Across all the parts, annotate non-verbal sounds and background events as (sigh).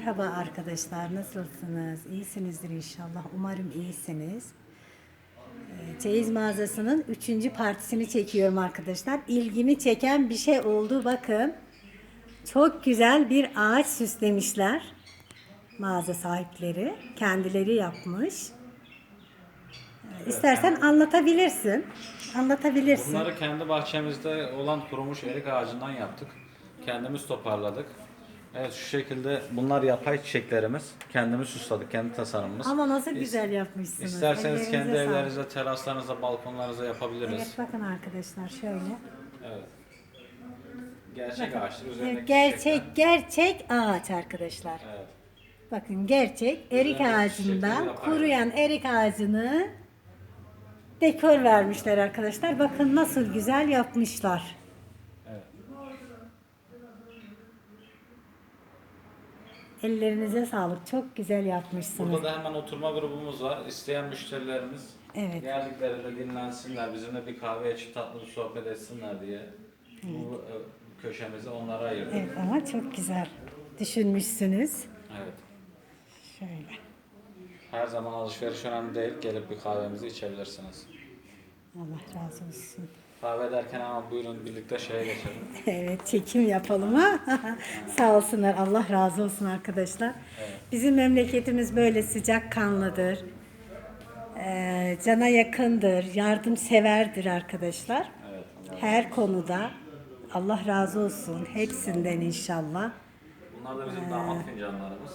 Merhaba arkadaşlar, nasılsınız? İyisinizdir inşallah. Umarım iyisiniz. Ee, Çeyiz mağazasının üçüncü partisini çekiyorum arkadaşlar. İlgimi çeken bir şey oldu. Bakın, çok güzel bir ağaç süslemişler. Mağaza sahipleri. Kendileri yapmış. Ee, İstersen anlatabilirsin. Anlatabilirsin. Bunları kendi bahçemizde olan kurumuş erik ağacından yaptık. Kendimiz toparladık. Evet şu şekilde bunlar yapay çiçeklerimiz. Kendimiz süsladık, kendi tasarımımız. Ama nasıl güzel yapmışsınız. İsterseniz Ellerinize kendi sağlık. evlerinizde, teraslarınızda, balkonlarınızda yapabiliriz. Evet bakın arkadaşlar şöyle. Evet. Gerçek ağaçlar üzerindeki gerçek çiçekler. gerçek ağaç arkadaşlar. Evet. Bakın gerçek erik Üzerindeki ağacından yapar. kuruyan erik ağacını dekor vermişler arkadaşlar. Bakın nasıl güzel yapmışlar. Ellerinize sağlık. Çok güzel yapmışsınız. Burada da hemen oturma grubumuz var. İsteyen müşterilerimiz Evet. geldiklerinde dinlensinler, bizimle bir kahve içip tatlı bir sohbet etsinler diye bu e, köşemizi onlara ayırdık. Evet ama çok güzel düşünmüşsünüz. Evet. Şöyle. Her zaman alışveriş önemli değil. Gelip bir kahvemizi içebilirsiniz. Allah razı olsun. Kahve derken ama buyurun birlikte şeye geçelim. (laughs) Evet çekim yapalım ha. (laughs) Sağ olsunlar. Allah razı olsun arkadaşlar. Bizim memleketimiz böyle sıcak kanlıdır. Ee, cana yakındır. Yardımseverdir arkadaşlar. Evet. Her konuda. Allah razı olsun. Hepsinden inşallah. Bunlar da bizim damat fincanlarımız.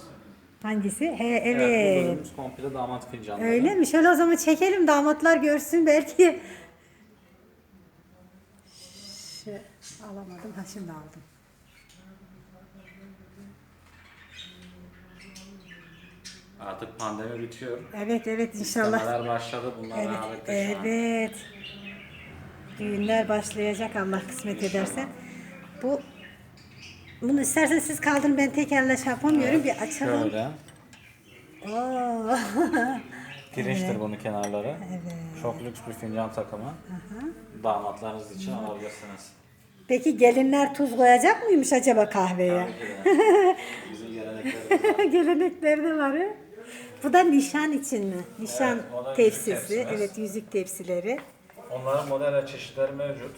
Hangisi? He, Evet. bu evet. bölümümüz komple damat fincanları. Öyle mi? Şöyle o zaman çekelim damatlar görsün belki. Şu, alamadım. Ha şimdi aldım. Artık pandemi bitiyor. Evet evet inşallah. İstemeler başladı. Bunlar Evet, an. evet. Düğünler başlayacak Allah kısmet ederse. Bu bunu istersen siz kaldırın ben tek elle şey yapamıyorum bir açalım. Şöyle. Oo. (laughs) Pirinçtir bunun kenarları. evet. Çok lüks bir fincan takımı. Damatlarınız için alabilirsiniz. Peki gelinler tuz koyacak mıymış acaba kahveye? Tabii ki de. (laughs) Bizim geleneklerimiz var. Bu da nişan için mi? Nişan Evet, o da yüzük tepsisi. tepsimiz. Evet yüzük tepsileri. Onların model ve çeşitleri mevcut.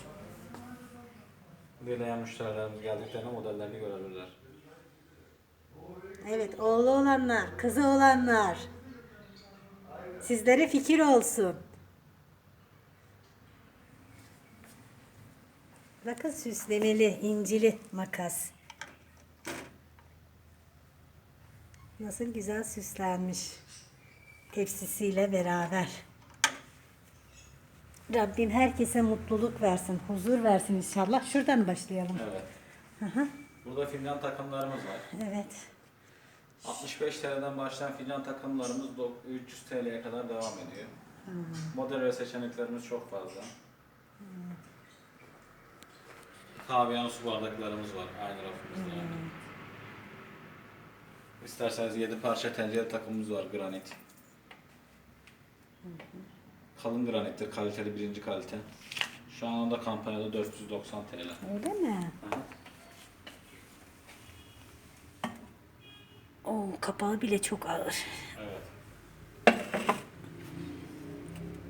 Dileyen müşterilerimiz geldiklerinde modellerini görebilirler. Evet oğlu olanlar, kızı olanlar. Sizlere fikir olsun. Bakın süslemeli, incili makas. Nasıl güzel süslenmiş. Tepsisiyle beraber. Rabbim herkese mutluluk versin, huzur versin inşallah. Şuradan başlayalım. Evet. Burada fincan takımlarımız var. Evet. 65 TL'den başlayan fincan takımlarımız do- 300 TL'ye kadar devam ediyor. Model ve seçeneklerimiz çok fazla. Kahveyan su bardaklarımız var aynı rafımızda. İsterseniz 7 parça tencere takımımız var granit. Kalın granittir, kaliteli birinci kalite. Şu an onda kampanyada 490 TL. Öyle mi? Aha. Oo, kapağı bile çok ağır. Evet.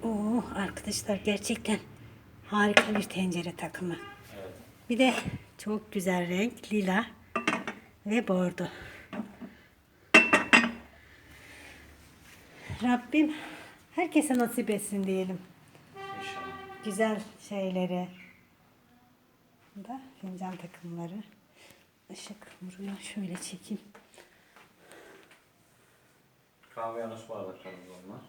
Oo, arkadaşlar gerçekten harika bir tencere takımı. Evet. Bir de çok güzel renk lila ve bordo. Rabbim herkese nasip etsin diyelim. İnşallah. Güzel şeyleri. Bu da fincan takımları. Işık vuruyor. Şöyle çekeyim. Kahveyan su bardaklarımız onlar.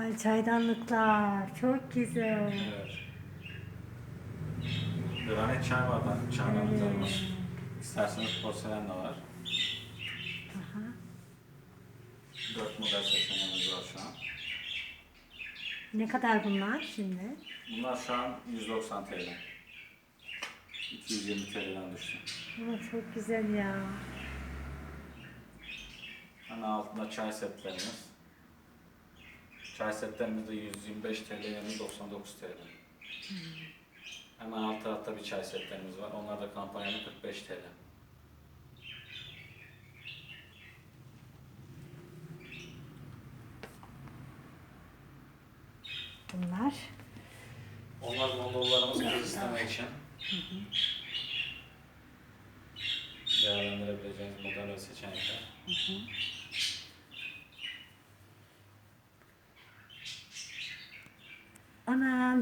Ay çaydanlıklar çok güzel. Evet. Granit çay bardağı, çaydanlıklarımız. İsterseniz porselen de var. Aha. Dört model seçeneğimiz var şu an. Ne kadar bunlar şimdi? Bunlar şu an 190 TL. 220 TL'den düştü. Ama çok güzel ya. Hemen altında çay setlerimiz. Çay setlerimiz de 125 TL, yani 99 TL. Hemen alt tarafta bir çay setlerimiz var. Onlar da kampanyanın 45 TL. Bunlar. Onlar gondollarımız kız isteme için. Değerlendirebileceğiniz model ve seçenekler.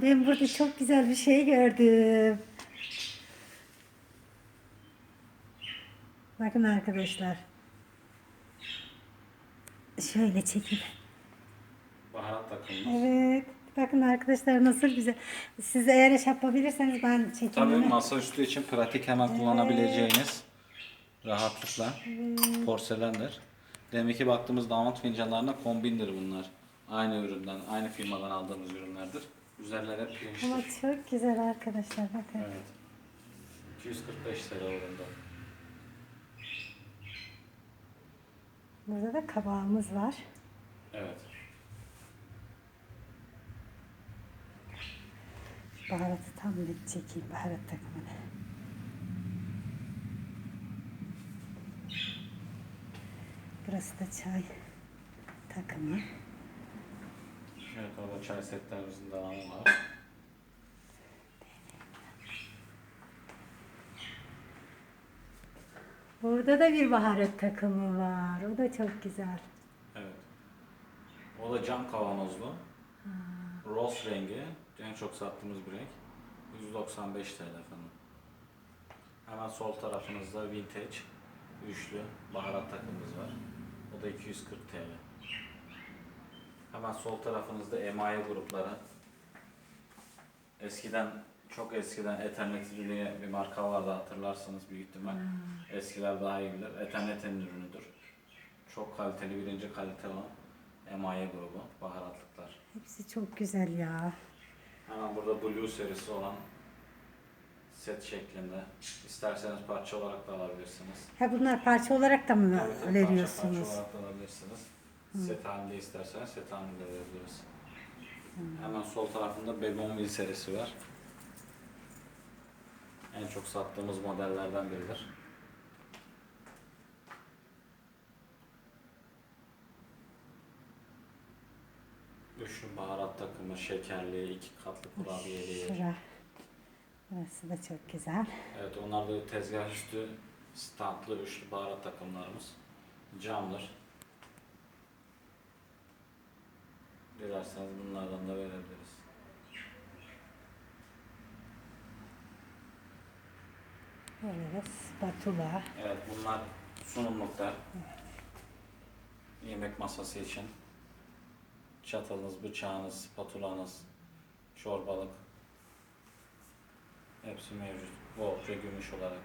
Ben burada çok güzel bir şey gördüm. Bakın arkadaşlar. Şöyle çekeyim. Baharat takımımız. Evet. Bakın arkadaşlar nasıl güzel. Siz eğer iş yapabilirseniz ben Tabii çekeyim. masaüstü için pratik hemen kullanabileceğiniz rahatlıkla porselendir. Demek ki baktığımız damat fincanlarına kombindir bunlar. Aynı üründen, aynı firmadan aldığımız ürünlerdir. Üzerleri hep pirinçtir. Ama çok güzel arkadaşlar bakın. Evet. 245 TL oranında. Burada da kabağımız var. Evet. Baharatı tam net çekeyim baharat takımını. Burası da çay takımı. Evet orada çay setlerimizin devamı var. Burada da bir baharat takımı var. O da çok güzel. Evet. O da cam kavanozlu. Rose rengi. En çok sattığımız bir renk. 195 TL efendim. Hemen sol tarafınızda vintage üçlü baharat takımımız var. O da 240 TL. Hemen sol tarafınızda emaye grupları. Eskiden çok eskiden Ethernet diye bir marka vardı hatırlarsınız büyük ihtimal. Eskiler daha iyi bilir. Ethernet'in ürünüdür. Çok kaliteli birinci kalite olan emaye grubu baharatlıklar. Hepsi çok güzel ya. Hemen burada Blue serisi olan set şeklinde. İsterseniz parça olarak da alabilirsiniz. Ha bunlar parça olarak da mı tabii, veriyorsunuz? Parça, parça olarak da alabilirsiniz. Set halinde isterseniz set halinde verebiliriz. Hemen sol tarafında Begonville serisi var. En çok sattığımız modellerden biridir. Üçlü baharat takımı, şekerli, iki katlı kurabiyeli. Şura. Burası da çok güzel. Evet onlar da tezgah üstü standlı üçlü baharat takımlarımız. Camdır. Dilerseniz bunlardan da verebiliriz. De spatula. Evet bunlar sunumluklar. Yemek masası için. Çatalınız, bıçağınız, spatulanız, çorbalık. Hepsi mevcut. Bolca gümüş olarak.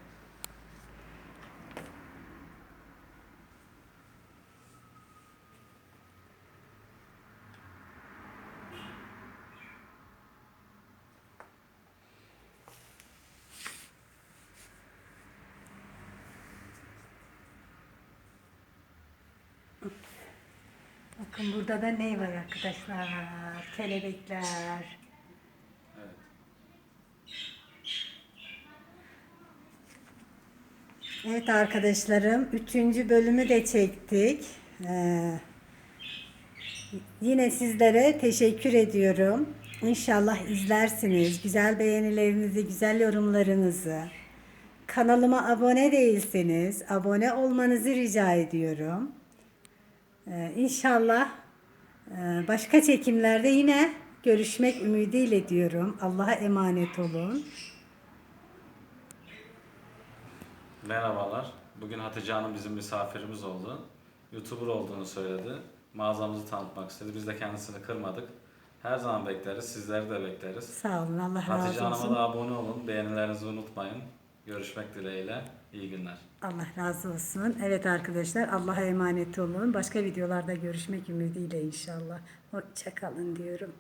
Bakın burada da ne var arkadaşlar? Kelebekler. Evet. Evet arkadaşlarım, üçüncü bölümü de çektik. Ee, yine sizlere teşekkür ediyorum. İnşallah izlersiniz. Güzel beğenilerinizi, güzel yorumlarınızı. Kanalıma abone değilseniz abone olmanızı rica ediyorum. Ee, inşallah e, başka çekimlerde yine görüşmek ümidiyle diyorum. Allah'a emanet olun. Merhabalar. Bugün Hatice Hanım bizim misafirimiz oldu. YouTuber olduğunu söyledi. mağazamızı tanıtmak istedi. Biz de kendisini kırmadık. Her zaman bekleriz. Sizleri de bekleriz. Sağ olun. Allah Hatice razı Hanım'a olsun. da abone olun. Beğenilerinizi unutmayın. Görüşmek dileğiyle. İyi günler. Allah razı olsun. Evet arkadaşlar Allah'a emanet olun. Başka videolarda görüşmek ümidiyle inşallah. Hoşçakalın diyorum.